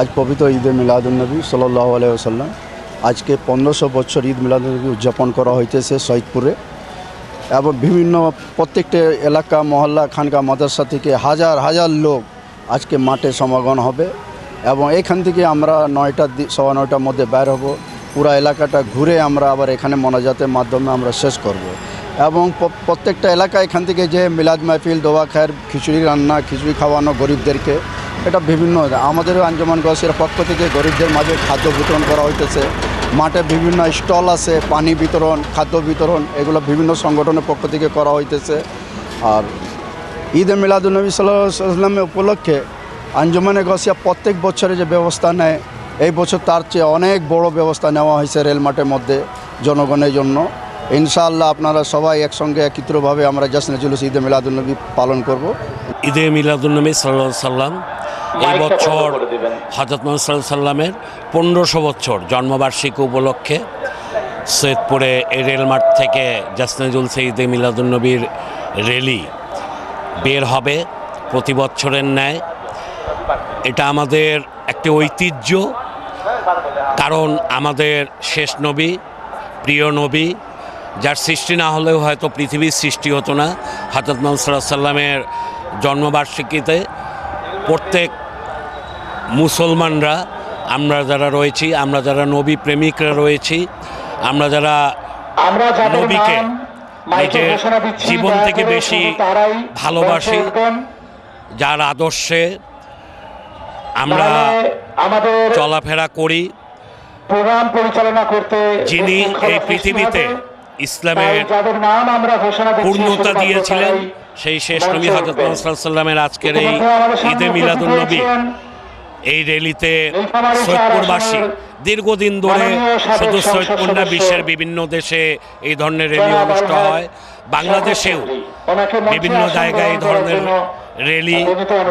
আজ পবিত্র ঈদে মিলাদুলনবী সাল্লাহ আলাইসাল্লাম আজকে পনেরোশো বছর ঈদ মিলাদুলনবী উদযাপন করা হইতেছে সৈদপুরে এবং বিভিন্ন প্রত্যেকটা এলাকা, মহল্লা, খানকা, মাদ্রাসা থেকে হাজার হাজার লোক আজকে মাঠে সমাগম হবে এবং এখান থেকে আমরা নয়টা সওয়া নয়টার মধ্যে বের হব পুরো এলাকাটা ঘুরে আমরা আবার এখানে মনাজাতের মাধ্যমে আমরা শেষ করব। এবং প্রত্যেকটা এলাকা এখান থেকে যে মিলাদ মাহফিল, দোয়া, খায়ের, খিচুড়ি, রান্না, খিচুড়ি খাওয়ানো গরিবদেরকে এটা বিভিন্ন আমাদের আঞ্জমান গসের পক্ষ থেকে গরিবদের মাঝে খাদ্য বিতরণ করা হইতেছে। মাঠে বিভিন্ন স্টল আছে, পানি বিতরণ, খাদ্য বিতরণ, এগুলো বিভিন্ন সংগঠনের পক্ষ থেকে করা হইতেছে। আর ঈদে মিলাদুলনবী সাল্লামের উপলক্ষে আঞ্জমানে গসিয়া প্রত্যেক বছরে যে ব্যবস্থা নেয়, এই বছর তার চেয়ে অনেক বড় ব্যবস্থা নেওয়া হয়েছে রেল মাঠের মধ্যে জনগণের জন্য। ইনশাআল্লাহ আপনারা সবাই একসঙ্গে একত্রভাবে আমরা জাসনে জুলুস ঈদে মিলাদুলনবী পালন করব। ঈদে মিলাদুলনবী সাল্লাহ সাল্লাম এই বছর হজরত মোহাম্মদ সাল্লামের পনেরোশো বছর জন্মবার্ষিকী উপলক্ষে সৈয়দপুরে এই রেলমাঠ থেকে জাসনাজুল সঈদে মিলাদুলনবীর র্যালি বের হবে প্রতি বছরের ন্যায়। এটা আমাদের একটি ঐতিহ্য কারণ আমাদের শেষ নবী প্রিয় নবী যার সৃষ্টি না হলেও হয়তো পৃথিবীর সৃষ্টি হতো না হজরত মোহাম্মদ সাল্লামের জন্মবার্ষিকীতে প্রত্যেক মুসলমানরা আমরা যারা রয়েছি আমরা যারা নবী প্রেমিকরা রয়েছি আমরা যারা নবীকে নিজের জীবন থেকে বেশি ভালোবাসি। যার আদর্শে আমরা চলাফেরা করি প্রোগ্রাম পরিচালনা করতে যিনি এই পৃথিবীতে ইসলামের নাম আমরা ঘোষণা পূর্ণতা দিয়েছিলেন সেই শেষ নবী হজরত। মোহাম্মদ সাল্লামের আজকের এই ঈদে মিলাদুল নবী এই র্যালিতে সৈয়দপুরবাসী দীর্ঘদিন ধরে শুধু সৈয়দপুর না বিশ্বের বিভিন্ন দেশে এই ধরনের র্যালি অনুষ্ঠিত হয় বাংলাদেশেও বিভিন্ন জায়গায় এই ধরনের র্যালি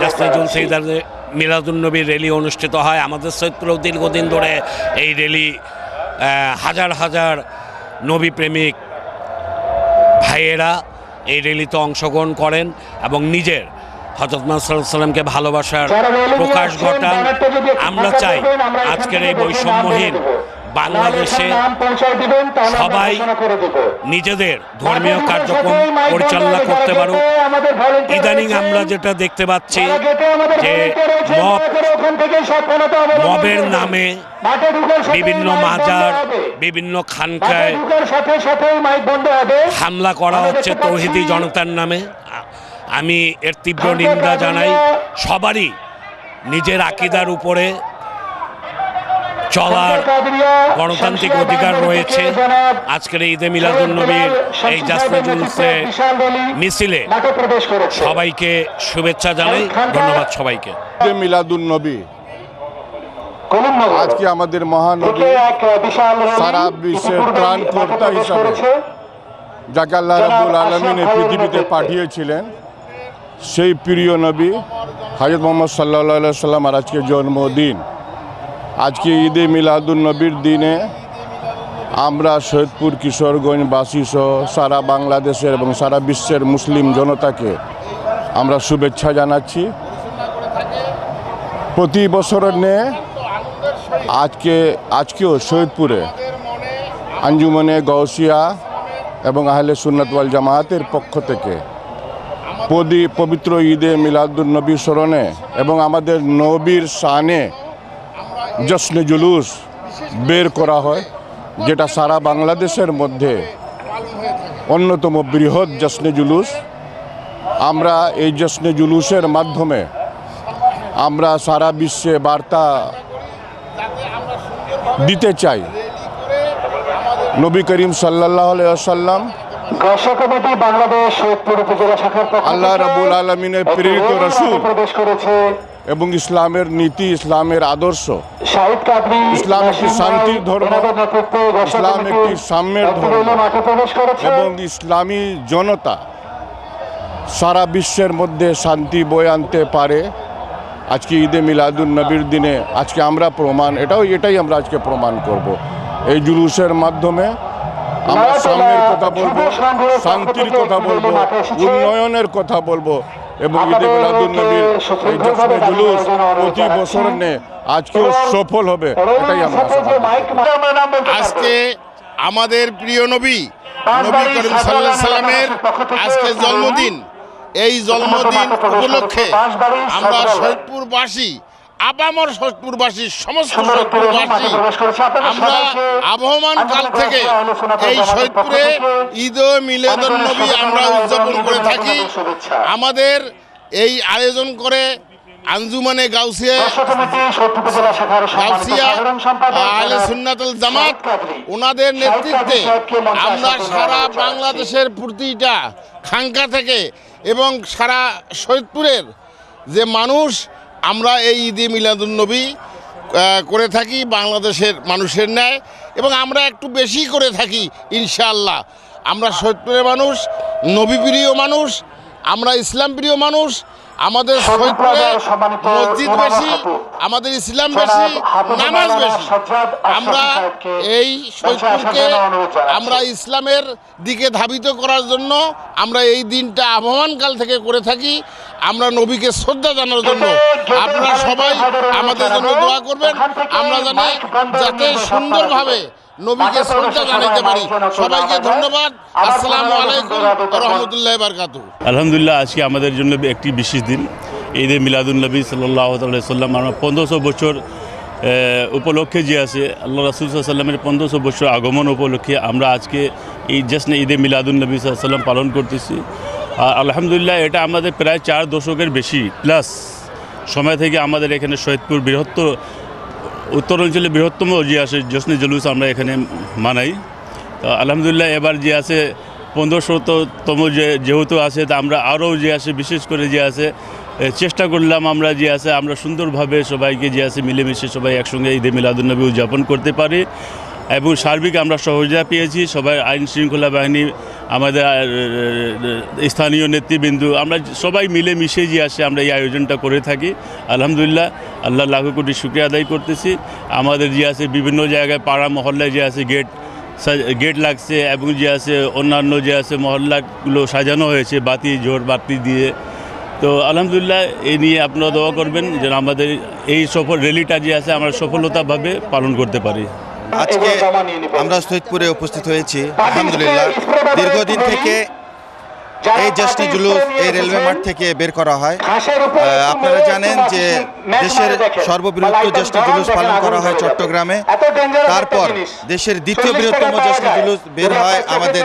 জাসনাজুল জানাচ্ছি। মিলাদুলনবীর র্যালি অনুষ্ঠিত হয় আমাদের সৈয়দপুরেও দীর্ঘদিন ধরে এই র্যালি হাজার হাজার নবী প্রেমিক ভাইয়েরা এই র্যালিতে অংশগ্রহণ করেন এবং নিজের হজরত সাল্লামকে ভালোবাসার প্রকাশ ঘটান আমরা চাই আজকের এই বৈষম্যহীন বাংলাদেশে সবাই। নিজেদের ধর্মীয় কার্যক্রম পরিচালনা করতে volunteer ইদানিং আমরা যেটা দেখতে পাচ্ছি যে মব মবের নামে বিভিন্ন মাজার বিভিন্ন খানকায় হামলা করা হচ্ছে তৌহিদি জনতার নামে। আমি এর তীব্র নিন্দা জানাই সবারই নিজের আকিদার উপরে চলার গণতান্ত্রিক অধিকার রয়েছে। আজকের ঈদে মিলাদুল নবীর এই মিছিলে সবাইকে শুভেচ্ছা জানাই। ধন্যবাদ সবাইকে। ঈদে মিলাদুন নবী আজকে আমাদের মহানবী সারা বিশ্বের ত্রাণকর্তা হিসাবে, যাকে আল্লাহ রাবুল আলমিন পৃথিবীতে পাঠিয়েছিলেন সেই প্রিয় নবী হাজরত মোহাম্মদ সাল্লাহ সাল্লাম আর আজকে জন্মদিন। আজকে ঈদে মিলাদুন নবীর দিনে আমরা সৈয়দপুর কিশোরগঞ্জবাসী সহ সারা বাংলাদেশের এবং সারা বিশ্বের মুসলিম জনতাকে আমরা শুভেচ্ছা জানাচ্ছি। প্রতি বছরের ন্যায় আজকে, আজকেও সৈয়দপুরে আঞ্জুমনে গৌসিয়া এবং আহলে সুন্নত ওয়াল জামায়াতের পক্ষ থেকে পবিত্র ঈদে মিলাদুল নবী স্মরণে এবং আমাদের নবীর শানে জশ্নে জুলুস বের করা হয়, যেটা সারা বাংলাদেশের মধ্যে অন্যতম বৃহৎ জশ্নে জুলুস। আমরা এই জশ্নে জুলুসের মাধ্যমে আমরা সারা বিশ্বে বার্তা দিতে চাই। নবী করিম সাল্লাহ সাল্লাম আল্লাহ থেকে রাব্বুল আলামিনের প্রেরিত রাসূল। এবং ইসলামের নীতি ইসলামের আদর্শ ইসলাম একটি শান্তির ধর্ম। ইসলাম একটি সাম্যের ধর্ম। এবং ইসলামী জনতা সারা বিশ্বের মধ্যে শান্তি বয়ে আনতে পারে আজকে ঈদে মিলাদুল নবীর দিনে আজকে আমরা প্রমাণ এটাও এটাই আমরা আজকে প্রমাণ করব এই জুলুসের মাধ্যমে আমরা সাম্যের কথা বলব শান্তির কথা বলব উন্নয়নের কথা বলব এবং ঈদে মিলাদুল এই জশ্নে জুলুস প্রতি বছর নে আজকেও সফল হবে এটাই আমরা আজকে আমাদের প্রিয় নবী নবী করিম সাল্লাহ সাল্লামের আজকে জন্মদিন এই জন্মদিন উপলক্ষে আমরা সৈয়দপুরবাসী আপামর সৈয়দপুরবাসী সমস্ত সৈয়দপুরবাসী আমরা আবহমান কাল থেকে এই সৈয়দপুরে ঈদ ও মিলাদুন নবী আমরা উদযাপন করে থাকি। আমাদের এই আয়োজন করে আঞ্জুমানে গাউসিয়া গাউসিয়া আহলে সুন্নাতুল জামাত ওনাদের নেতৃত্বে আমরা সারা বাংলাদেশের প্রতিটা খাঙ্কা থেকে এবং সারা সৈয়দপুরের যে মানুষ আমরা এই ঈদে মিলাদুলনবী করে থাকি বাংলাদেশের মানুষের ন্যায় এবং আমরা একটু বেশি করে থাকি, ইনশাআল্লাহ। আমরা সত্যের মানুষ, নবীপ্রিয় মানুষ, আমরা ইসলাম প্রিয় মানুষ আমাদের মসজিদ বেশি আমাদের ইসলাম বেশি নামাজ বেশি। আমরা এই সৈয়দপুরকে আমরা ইসলামের দিকে ধাবিত করার জন্য আমরা এই দিনটা আবহমানকাল থেকে করে থাকি। আমরা নবীকে শ্রদ্ধা জানার জন্য। আপনারা সবাই আমাদের জন্য দোয়া করবেন। আমরা জানি যাতে সুন্দরভাবে নবীকে শ্রদ্ধা জানাইতে পারি। সবাইকে ধন্যবাদ। আসসালামু আলাইকুম রহমতুল্লাহ বারকাতু। আলহামদুলিল্লাহ আজকে আমাদের জন্য একটি বিশেষ দিন। ঈদে মিলাদুলনবী সাল্লাহ সাল্লাম আমরা পনেরোশো বছর উপলক্ষে যে আছে আল্লাহ রাসুল সাল্লামের পনেরোশো বছর আগমন উপলক্ষে আমরা আজকে এই জশ্নে ঈদে মিলাদুলনবী সাল্লাম পালন করতেছি। আর আলহামদুলিল্লাহ এটা আমাদের প্রায় চার দশকের বেশি। প্লাস সময় থেকে আমাদের এখানে সৈয়দপুর বৃহত্তর উত্তরাঞ্চলে বৃহত্তম যে আছে জশ্নে জুলুস আমরা এখানে মানাই। তো আলহামদুলিল্লাহ এবার যে আছে পনেরোশতম যে যেহেতু আছে, তা আমরা আরও যে আছে, বিশেষ করে যে আছে চেষ্টা করলাম আমরা যে আছে, আমরা সুন্দরভাবে সবাইকে যে আছে মিলেমিশে সবাই একসঙ্গে ঈদে মিলাদুলনবী উদযাপন করতে পারি। এবং সার্বিক আমরা সহযোগিতা পেয়েছি, সবাই আইন শৃঙ্খলা বাহিনী, আমাদের স্থানীয় নেতৃবৃন্দ, আমরা সবাই মিলে মিশে যে আসে আমরা এই আয়োজনটা করে থাকি। আলহামদুলিল্লাহ, আল্লাহ লাখো কোটি শুক্রিয়া আদায় করতেছি। আমাদের যে আছে বিভিন্ন জায়গায়, পাড়া মহল্লায় যে আছে গেট গেট লাগছে এবং যে আছে অন্যান্য যে আছে মহল্লাগুলো সাজানো হয়েছে, বাতি জোর বাতি দিয়ে। তো আলহামদুলিল্লাহ এই নিয়ে আপনারা দোয়া করবেন যেন আমাদের এই সফল র্যালিটা যে আছে আমরা সফলতাভাবে পালন করতে পারি। আজকে আমরা সৈয়দপুরে উপস্থিত হয়েছি। আলহামদুলিল্লাহ দীর্ঘদিন থেকে এই জশ্নে জুলুস এই রেলওয়ে মাঠ থেকে বের করা হয়। আপনারা জানেন যে দেশের সর্ববৃহৎ জশ্নে জুলুস পালন করা হয় চট্টগ্রামে। তারপর দেশের দ্বিতীয় বৃহত্তম জ্যেষ্ঠ জুলুস বের হয় আমাদের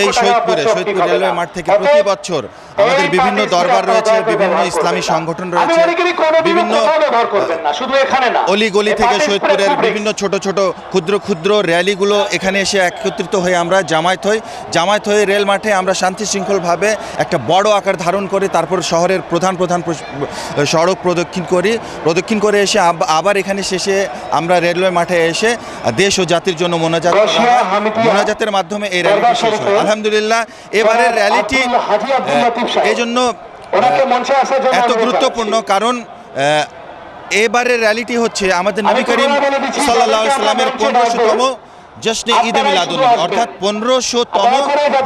এই সৈয়দপুরে। সৈয়দপুর রেলওয়ে মাঠ থেকে প্রতি বছর আমাদের বিভিন্ন দরবার রয়েছে বিভিন্ন ইসলামী সংগঠন রয়েছে বিভিন্ন অলি গলি থেকে সৈয়দপুরের বিভিন্ন ছোট ছোট ক্ষুদ্র ক্ষুদ্র র্যালিগুলো এখানে এসে একত্রিত হয়ে আমরা জামায়াত হই। জামায়াত হয়ে রেল মাঠে আমরা শান্তি শৃঙ্খলভাবে একটা বড় আকার ধারণ করে তারপর শহরের প্রধান প্রধান সড়ক প্রদক্ষিণ করি প্রদক্ষিণ করে এসে আবার এখানে শেষে আমরা রেলওয়ে মাঠে এসে দেশ ও জাতির জন্য মোনাজাত মোনাজাতের মাধ্যমে এই র্যালিটি শেষ হয়। আলহামদুলিল্লাহ এবারের র্যালিটি এই জন্য এত গুরুত্বপূর্ণ কারণ এবারের র্যালিটি হচ্ছে আমাদের নবী করিম সাল্লাহ সাল্লামের পনেরোশোতম জশ্নে ঈদে মিলাদুল অর্থাৎ পনেরোশোতম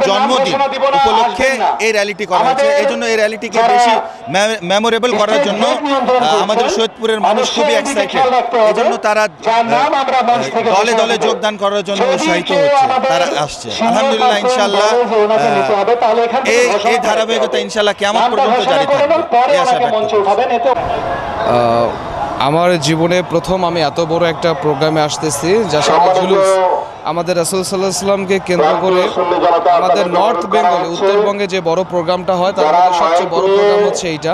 জন্মদিন উপলক্ষে এই র্যালিটি করা হয়েছে। এই জন্য এই র্যালিটিকে বেশি মেমোরেবল করার জন্য আমাদের সৈয়দপুরের মানুষ খুবই এক্সাইটেড এই জন্য তারা দলে দলে যোগদান করার জন্য উৎসাহিত হচ্ছে। তারা আসছে। আলহামদুলিল্লাহ ইনশাল্লাহ এই এই ধারাবাহিকতা ইনশাল্লাহ কেমন পর্যন্ত জারি থাকবে। এই আশা ব্যক্ত আমার জীবনে প্রথম আমি এত বড় একটা প্রোগ্রামে আসতেছি যা সারা জুলুস। আমাদের রাসুল সাল্লাহ সাল্লামকে কেন্দ্র করে আমাদের নর্থ বেঙ্গলে উত্তরবঙ্গে যে বড় প্রোগ্রামটা হয় তার মধ্যে সবচেয়ে বড় প্রোগ্রাম হচ্ছে এইটা।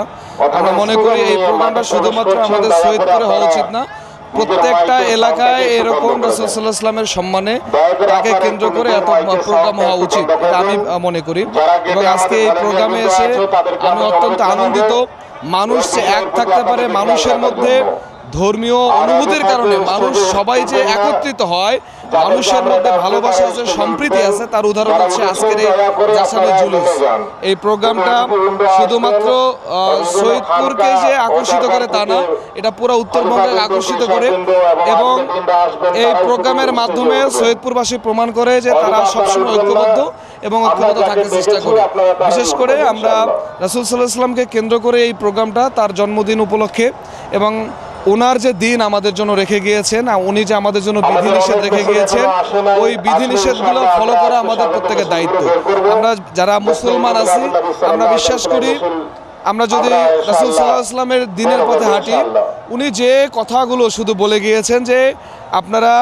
আমরা মনে করি এই প্রোগ্রামটা শুধুমাত্র আমাদের সৈয়দপুরে হওয়া উচিত না। প্রত্যেকটা এলাকায় এরকম রসুল সাল্লাহ ইসলামের সম্মানে তাকে কেন্দ্র করে এত প্রোগ্রাম হওয়া উচিত আমি মনে করি। এবং আজকে এই প্রোগ্রামে এসে আমি অত্যন্ত আনন্দিত মানুষ এক থাকতে পারে মানুষের মধ্যে ধর্মীয় অনুভূতির কারণে মানুষ সবাই যে একত্রিত হয় মানুষের মধ্যে ভালোবাসা আছে সম্প্রীতি আছে তার উদাহরণ হচ্ছে আজকের এই জুলুস। এই প্রোগ্রামটা শুধুমাত্র সৈয়দপুরকে যে আকর্ষিত করে তা না এটা পুরো উত্তরবঙ্গে আকর্ষিত করে এবং এই প্রোগ্রামের মাধ্যমে সৈয়দপুরবাসী প্রমাণ করে যে তারা সবসময় ঐক্যবদ্ধ এবং ঐক্যবদ্ধ থাকতে চেষ্টা করে। বিশেষ করে আমরা রাসুল সাল্লাহ ইসলামকে কেন্দ্র করে এই প্রোগ্রামটা তার জন্মদিন উপলক্ষে এবং ওনার যে দিন আমাদের জন্য রেখে গিয়েছেন আর উনি যে আমাদের জন্য বিধিনিষেধ রেখে গিয়েছেন ওই বিধিনিষেধগুলো ফলো করা আমাদের প্রত্যেকের দায়িত্ব। আমরা যারা মুসলমান আছি আমরা বিশ্বাস করি আমরা যদি রাসুল সাল্লাহ ইসলামের দিনের পথে হাঁটি উনি যে কথাগুলো শুধু বলে গিয়েছেন যে আপনারা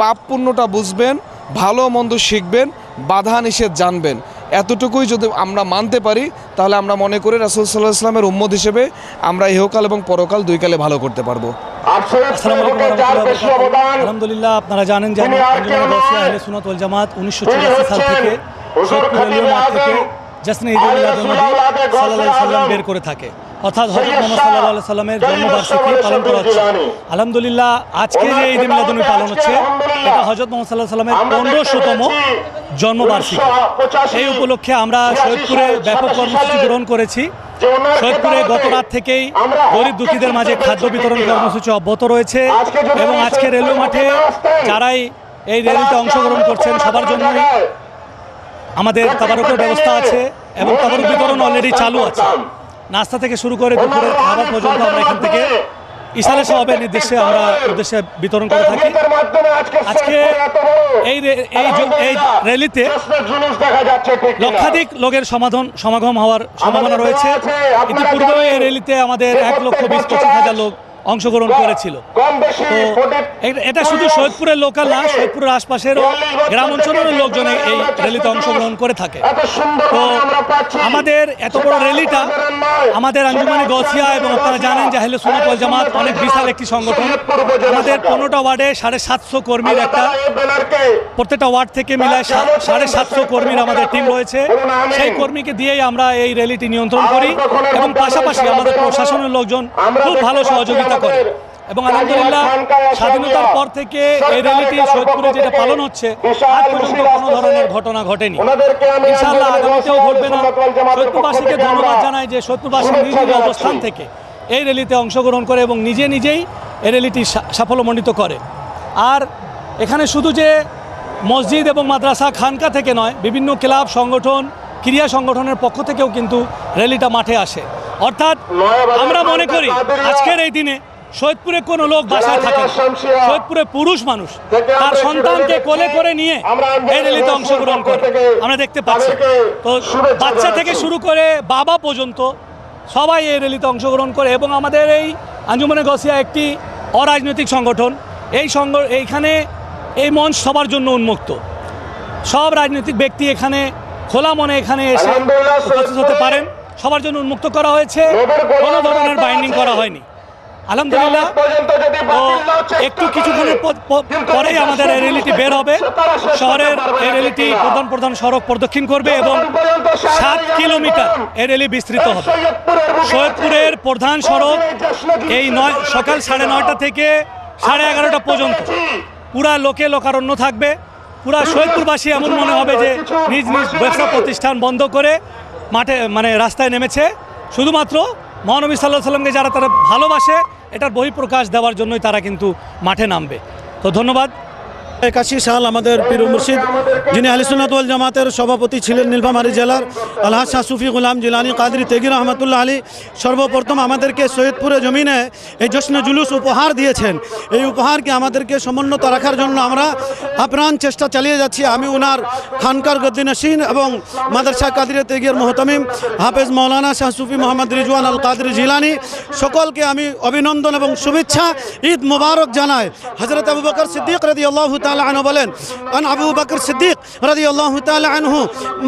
পাপ পুণ্যটা বুঝবেন ভালো মন্দ শিখবেন বাধা নিষেধ জানবেন। এতটুকুই যদি আমরা মানতে পারি তাহলে আমরা মনে করি রাসুল সাল্লাহ ইসলামের উম্মত হিসেবে আমরা ইহকাল এবং পরকাল দুই কালে ভালো করতে পারব। আলহামদুলিল্লাহ আপনারা জানেন যে ওয়াল জামাত উনিশশো সাল থেকে জাসনে ঈদ সাল্লাম বের করে থাকে। অর্থাৎ হজরত মোহাম্মদ সাল্লাহ সাল্লামের জন্মবার্ষিকী পালন করা হচ্ছে। আলহামদুলিল্লাহ আজকে যে ঈদ মিলাদুন্নবী পালন হচ্ছে এটা হজরত মোহাম্মদ সাল্লাহ সাল্লামের পনেরোশোতম জন্মবার্ষিকী এই উপলক্ষে আমরা সৈয়দপুরে ব্যাপক কর্মসূচি গ্রহণ করেছি। সৈয়দপুরে গত রাত থেকেই গরিব দুঃখীদের মাঝে খাদ্য বিতরণ কর্মসূচি অব্যাহত রয়েছে এবং আজকে রেলওয়ে মাঠে যারাই এই র্যালিতে অংশগ্রহণ করছেন সবার জন্যই আমাদের তাবারকের ব্যবস্থা আছে এবং তাবারক বিতরণ অলরেডি চালু আছে। নাস্তা থেকে শুরু করে দুপুরের খাবার পর্যন্ত আমরা এখান থেকে ইশারা সাহেবের নির্দেশে আমরা উদ্দেশ্যে বিতরণ করে থাকি। আজকে এই এই র্যালিতে লক্ষাধিক লোকের সমাধান সমাগম হওয়ার সম্ভাবনা রয়েছে। ইতিপূর্বে এই র্যালিতে আমাদের এক লক্ষ বিশ পঁচিশ হাজার লোক অংশগ্রহণ করেছিল। তো এটা শুধু সৈয়দপুরের লোকাল না সৈয়দপুরের আশপাশেরও গ্রাম অঞ্চলেরও লোকজন এই র্যালিতে অংশগ্রহণ করে থাকে। তো আমাদের এত বড় র্যালিটা আমাদের আঞ্জুমানি গছিয়া এবং আপনারা জানেন যে আহলে সুন্নাত ওয়াল জামাত অনেক বিশাল একটি সংগঠন। আমাদের পনেরোটা ওয়ার্ডে সাড়ে সাতশো কর্মীর একটা প্রত্যেকটা ওয়ার্ড থেকে মিলায় সাড়ে সাতশো কর্মীর আমাদের টিম রয়েছে। সেই কর্মীকে দিয়েই আমরা এই র্যালিটি নিয়ন্ত্রণ করি এবং পাশাপাশি আমাদের প্রশাসনের লোকজন খুব ভালো সহযোগিতা করে। এবং আলহামদুলিল্লাহ স্বাধীনতার পর থেকে এই র্যালিটি সৈয়দপুরে যেটা পালন হচ্ছে আজ পর্যন্ত কোনো ধরনের ঘটনা ঘটেনি। ইনশাআল্লাহ আগামীতেও ঘটবে না। সৈয়দপুরবাসীকে ধন্যবাদ জানাই যে সৈয়দপুরবাসী নিজ নিজ অবস্থান থেকে এই র্যালিতে অংশগ্রহণ করে এবং নিজে নিজেই এই র্যালিটি সাফল্যমণ্ডিত করে। আর এখানে শুধু যে মসজিদ এবং মাদ্রাসা খানকা থেকে নয় বিভিন্ন ক্লাব সংগঠন ক্রিয়া সংগঠনের পক্ষ থেকেও কিন্তু র্যালিটা মাঠে আসে। অর্থাৎ আমরা মনে করি আজকের এই দিনে সৈয়দপুরে কোনো লোক বাসায় থাকে। সৈয়দপুরে পুরুষ মানুষ তার সন্তানকে কোলে করে নিয়ে এই র্যালিতে অংশগ্রহণ করে। আমরা দেখতে পাচ্ছি। তো বাচ্চা থেকে শুরু করে বাবা পর্যন্ত সবাই এই র্যালিতে অংশগ্রহণ করে এবং আমাদের এই আঞ্জুমানে গসিয়া একটি অরাজনৈতিক সংগঠন। এই সংগ এইখানে এই মঞ্চ সবার জন্য উন্মুক্ত। সব রাজনৈতিক ব্যক্তি এখানে খোলা মনে এখানে এসে উপস্থিত হতে পারেন। সবার জন্য উন্মুক্ত করা হয়েছে। কোনো ধরনের বাইন্ডিং করা হয়নি। আলহামদুলিল্লাহ তো একটু কিছুক্ষণের পরেই আমাদের এই র্যালিটি বের হবে। শহরের এই র্যালিটি প্রধান প্রধান সড়ক প্রদক্ষিণ করবে এবং সাত কিলোমিটার এই র্যালি বিস্তৃত হবে। সৈয়দপুরের প্রধান সড়ক এই নয় সকাল সাড়ে নয়টা থেকে সাড়ে এগারোটা পর্যন্ত। পুরা লোকে লোকারণ্য থাকবে। পুরা সৈয়দপুরবাসী এমন মনে হবে যে নিজ নিজ ব্যবসা প্রতিষ্ঠান বন্ধ করে মাঠে মানে রাস্তায় নেমেছে। শুধুমাত্র মহানবী সাল্লাহ সাল্লামকে যারা তারা ভালোবাসে, এটার বহিঃপ্রকাশ দেওয়ার জন্যই তারা কিন্তু মাঠে নামবে। তো ধন্যবাদ। একাশি সাল আমাদের পীর মুর্শিদ, যিনি আলিসুন্নাতল জামাতের সভাপতি ছিলেন নীলফামারী জেলার আলহাজ শাহ সুফি গুলাম জিলানি কাদরি তেগির রহমতুল্লাহ আলী সর্বপ্রথম আমাদেরকে সৈয়দপুরে জমিনে এই জশ্নে জুলুস উপহার দিয়েছেন। এই উপহারকে আমাদেরকে সমুন্নত রাখার জন্য আমরা আপ্রাণ চেষ্টা চালিয়ে যাচ্ছি। আমি ওনার খানকার গদ্দিনসীন এবং মাদারশাহ কাদিরে তেগির মোহতামিম হাফেজ মৌলানা শাহ সুফি মোহাম্মদ রিজওয়ান আল কাদরি জিলানি। সকলকে আমি অভিনন্দন এবং শুভেচ্ছা ঈদ মোবারক জানাই। হজরত আবু বকর সিদ্দিক রদি আল্লাহ তাআলা বলেন আবু বকর সিদ্দিক রাদিয়াল্লাহু তাআলা আনহু,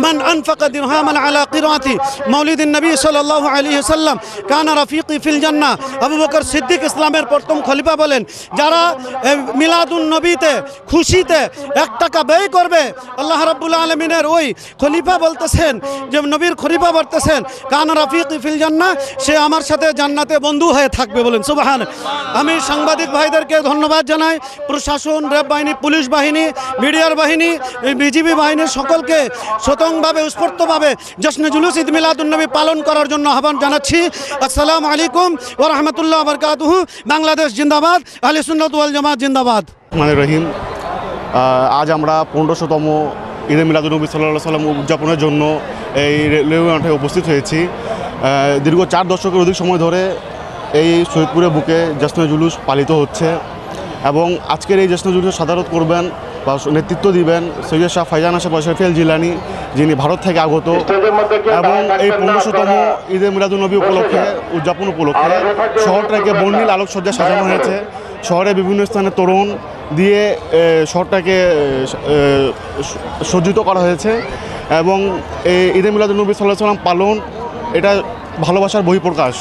মান আনফাকা দিরহামান আলা কিরাতি মাউলিদিন নবী সাল্লাল্লাহু আলাইহি সাল্লাম কানা রাফিকি ফিল জান্নাহ। আবু বকর সিদ্দিক ইসলামের প্রথম খলিফা বলেন, যারা মিলাদুন নবীতে খুশিতে এক টাকা ব্যয় করবে, আল্লাহ রাব্বুল আলমিনের ওই খলিফা বলতেছেন, যে নবীর খলিফা বলতেছেন, কান রাফিক ফিল জান্নাহ, সে আমার সাথে জান্নাতে বন্ধু হয়ে থাকবে বলেন, সুবাহান আমি সাংবাদিক ভাইদেরকে ধন্যবাদ জানাই, প্রশাসন র্যাব বাহিনী পুলিশ বাহিনী, মিডিয়ার বাহিনী বিজিবি বাহিনীর সকলকে স্বতংভাবে স্ফূর্তভাবে জশ্নে জুলুস, ঈদ মিলাদুন্নবী পালন করার জন্য আহ্বান জানাচ্ছি। আসসালামু আলাইকুম ও রহমতুল্লাহ বরকাতুহু। বাংলাদেশ জিন্দাবাদ আলী সুন্নত ওয়াল জামাত জিন্দাবাদ। মানে রহিম। আজ আমরা পনেরোশোতম ঈদে মিলাদুলনবী সাল্লাহ সাল্লাম উদযাপনের জন্য এই রেলওয়ে মাঠে উপস্থিত হয়েছি। দীর্ঘ চার দশকের অধিক সময় ধরে এই শহীদপুরের বুকে জশ্ন জুলুস পালিত হচ্ছে। এবং আজকের এই জশ্ন জুলুস সাধারণ করবেন বা নেতৃত্ব দিবেন সৈয়দ শাহ ফাইজান আশা শরফিয়াল জিলানি যিনি ভারত থেকে আগত এবং এই পনেরোশোতম ঈদে মিলাদুলনবী উপলক্ষে উদযাপন উপলক্ষে শহরটাকে বর্ণিল আলোকসজ্জা সাজানো হয়েছে। শহরে বিভিন্ন স্থানে তরুণ দিয়ে শহরটাকে সজ্জিত করা হয়েছে। এবং এই ঈদে মিলাদুলনবী সাল্লাহ সাল্লাম পালন এটা ভালোবাসার বহিঃপ্রকাশ।